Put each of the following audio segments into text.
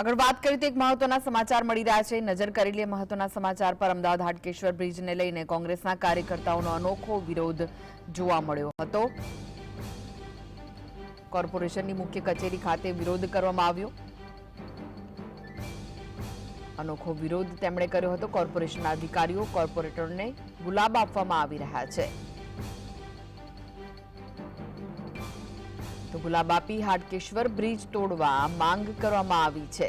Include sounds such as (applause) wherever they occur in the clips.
આગળ વાત કરીએ તો એક મહત્વના સમાચાર મળી રહ્યા છે. નજર કરી લઈએ મહત્વના સમાચાર પર. અમદાવાદ હાટકેશ્વર બ્રિજને લઈને કોંગ્રેસના કાર્યકર્તાઓનો અનોખો વિરોધ જોવા મળ્યો હતો. કોર્પોરેશનની મુખ્ય કચેરી ખાતે વિરોધ કરવામાં આવ્યો. અનોખો વિરોધ તેમણે કર્યો હતો. કોર્પોરેશનના અધિકારીઓ, કોર્પોરેટરને ગુલાબ આપવામાં આવી રહ્યા છે. તો ગુલાબાપી હાટકેશ્વર બ્રિજ તોડવા માંગ કરવામાં આવી છે.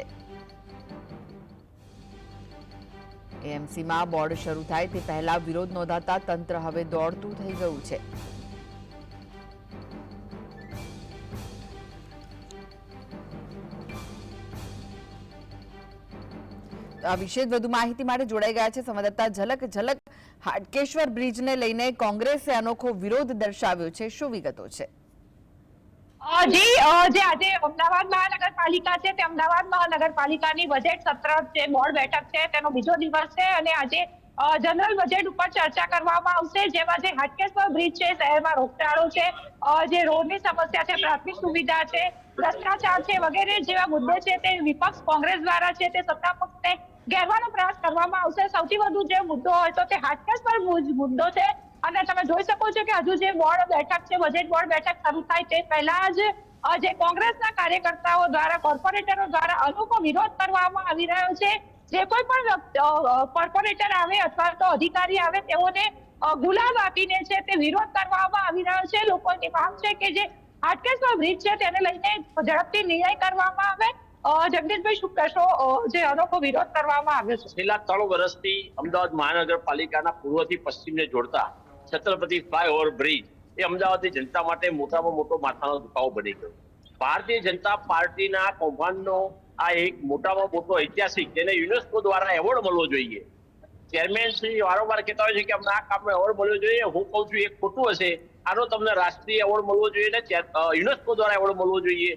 એએમસીમાં બોર્ડ શરૂ થાય તે પહેલા વિરોધ નોંધાતા તંત્ર હવે દોડતું થઈ ગયું છે. આ વિશે વધુ માહિતી માટે જોડાઈ ગયા છે સંવાદદાતા ઝલક ઝલક. હાટકેશ્વર બ્રિજને લઈને કોંગ્રેસે અનોખો વિરોધ દર્શાવ્યો છે. શું વિગતો છે? જી જે આજે અમદાવાદ મહાનગરપાલિકા છે તે અમદાવાદ મહાનગરપાલિકાની બજેટ સત્ર જે બોર્ડ બેઠક છે તેનો બીજો દિવસ છે અને આજે જનરલ બજેટ ઉપર ચર્ચા કરવામાં આવશે. જેમાં જે હાટકેશ્વર બ્રિજ છે, શહેરમાં રોગચાળો છે જે રોડની સમસ્યા છે, પ્રાથમિક સુવિધા છે, ભ્રષ્ટાચાર છે વગેરે જેવા મુદ્દે છે તે વિપક્ષ કોંગ્રેસ દ્વારા છે તે સત્તા પક્ષને ઘેરવાનો પ્રયાસ કરવામાં આવશે. સૌથી વધુ જે મુદ્દો હોય તો તે હાટકેશ્વર મુદ્દો છે. અને તમે જોઈ શકો છો કે હજુ જે બોર્ડ બેઠક છે બજેટ બોર્ડ બેઠક શરૂ થાય તે પહેલા જ જે કોંગ્રેસના કાર્યકર્તાઓ દ્વારા કોર્પોરેટરો દ્વારા અનોખો વિરોધ કરવામાં આવી રહ્યો છે. જે કોઈ પણ કોર્પોરેટર આવે અથવા તો અધિકારી આવે, તેઓને ગુલાબ આપીને છે તે વિરોધ કરવામાં આવી રહ્યો છે. લોકોની માંગ છે કે જે હાટકેશ્વર બ્રિજ છે તેને લઈને ઝડપથી નિર્ણય કરવામાં આવે. જગદીશભાઈ, શું કહેશો? જે અનોખો વિરોધ કરવામાં આવ્યો છે. છેલ્લા ત્રણ વર્ષથી અમદાવાદ મહાનગરપાલિકાના પૂર્વથી પશ્ચિમને જોડતા છત્રપતિ ફ્લાયઓવર બ્રિજ એ અમદાવાદની જનતા માટે મોટામાં મોટો માથાનો દુખાવો બની ગયો. ભારતીય જનતા પાર્ટીના કૌભાંડનો આ એક મોટામાં મોટો ઐતિહાસિક જેને યુનેસ્કો દ્વારા એવોર્ડ મળવો જોઈએ. ચેરમેન શ્રી વારંવાર કહેતા હોય છે કે અમને આ કામનો એવોર્ડ મળવો જોઈએ. હું કહું છું એ ખોટું હશે. આનો તમને રાષ્ટ્રીય એવોર્ડ મળવો જોઈએ ને યુનેસ્કો દ્વારા એવોર્ડ મળવો જોઈએ.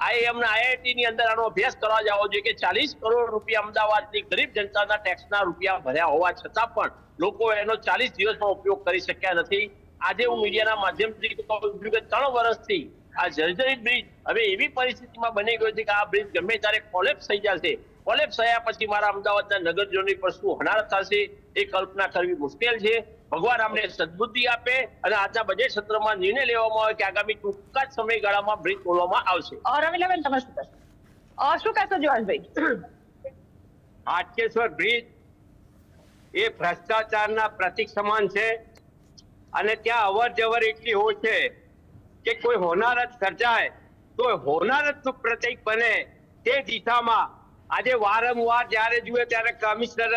આઈએમ ના આઈઆઈટી ની અંદર આનો અભ્યાસ કરવા જવો જોઈએ કે ચાલીસ કરોડ રૂપિયા અમદાવાદની ગરીબ જનતાના ટેક્સના રૂપિયા ભર્યા હોવા છતાં પણ લોકો એનો ચાલીસ દિવસમાં ઉપયોગ કરી શક્યા નથી. આજે હું મીડિયાના માધ્યમથી કહું છું કે ત્રણ વર્ષથી આ જર્જરિત બ્રિજ હવે એવી પરિસ્થિતિમાં બની ગયો છે કે આ બ્રિજ ગમે ત્યારે કોલેપ્સ થઈ જશે. કોલેપ્સ થયા પછી મારા અમદાવાદના નગરજનોની પર શું હોનારત થશે એ કલ્પના કરવી મુશ્કેલ છે. ભગવાન અમને સદબુદ્ધિ આપે અને આજના બજેટ સત્રમાં નિર્ણય લેવામાં આવે કે આગામી ટૂંકા જ સમયગાળામાં બ્રિજ ખોલવામાં આવશે. રમીલાબેન તમે શું કહેશો? અ, શું કહેશો જીવાશભાઈ (clears throat) હાટકેશ્વર બ્રિજ એ ભ્રષ્ટાચારના પ્રતિક સમાન છે અને ત્યાં અવર જવર એટલી હોય છે કે કોઈ હોનારત સર્જાય તો હોનારતનું પ્રતિક બને તે દિશામાં આજે વારંવાર જ્યારે જુએ ત્યારે કમિશનર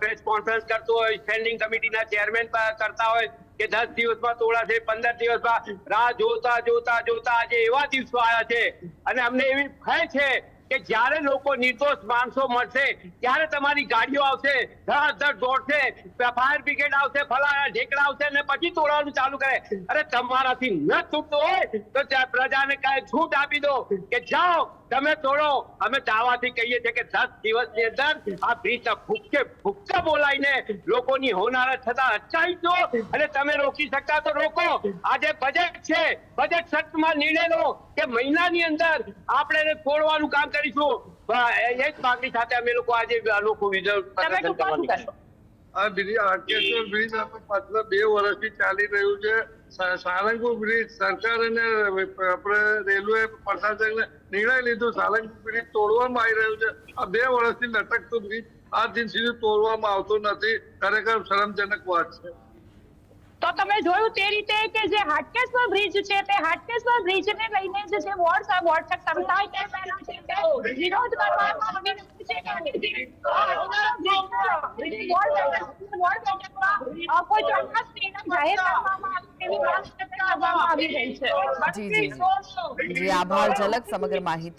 પ્રેસ કોન્ફરન્સ કરતો હોય, સ્ટેન્ડિંગ કમિટીના ચેરમેન કરતા હોય કે દસ દિવસમાં તોડાશે પંદર દિવસમાં રાહ જોતા જોતા જોતા આજે એવા દિવસો આવ્યા છે. અને અમને એવી ભય છે કે જ્યારે લોકો નિર્દોષ માણસો મળશે, ત્યારે તમારી ગાડીઓ આવશે ધડાધડ દોડશે, ફાયર બ્રિગેડ આવશે, ફલાણા ઢેકડા આવશે અને પછી તોડવાનું ચાલુ કરે. અરે તમારાથી ન છૂટતું હોય, તો પ્રજાને કાંઈ છૂટ આપી દો કે જાઓ, તમે તોડો અમે દાવાથી કહીએ છીએ કે દસ દિવસની અંદર આ બ્રિજ ભૂક્કે ભૂક્કા બોલાવીને લોકોની હોનારત થતા અટકાવી દો અને તમે રોકી શકતા તો રોકો. આજે બજેટ છે. બજેટ સત્રમાં નિર્ણય લો કે મહિનાની અંદર આપણે તોડવાનું કામ કરીશું. એ જ માંગણી સાથે અમે લોકો આજે અનોખું વિજય તમે પ્રદર્શન ટૂંકમાં શું કરવાનું કહેશો આ બ્રિજ હાટકેશ્વર બ્રિજ પાછલા બે વર્ષથી ચાલી રહ્યું છે. સારંગપુર બ્રિજ સરકાર અને આપણે રેલવે પ્રશાસને નિર્ણય લીધો સારંગપુર બ્રિજ તોડવામાં આવી રહ્યું છે. આ બે વર્ષથી લટકતું બ્રિજ આ દિન સુધી તોડવામાં આવતું નથી. ખરેખર શરમજનક વાત છે. તો તમે જોયું તે રીતે કે જે હાટકેશ્વર બ્રિજ છે તે હાટકેશ્વર બ્રિજ ને લઈને જે જે વોર્ડ વોર્ડ શરૂ તે પહેલા છે તે વિરોધ કરવામાં આવી રહ્યું છે જી, આભાર, ઝલક, સમગ્ર માહિતી.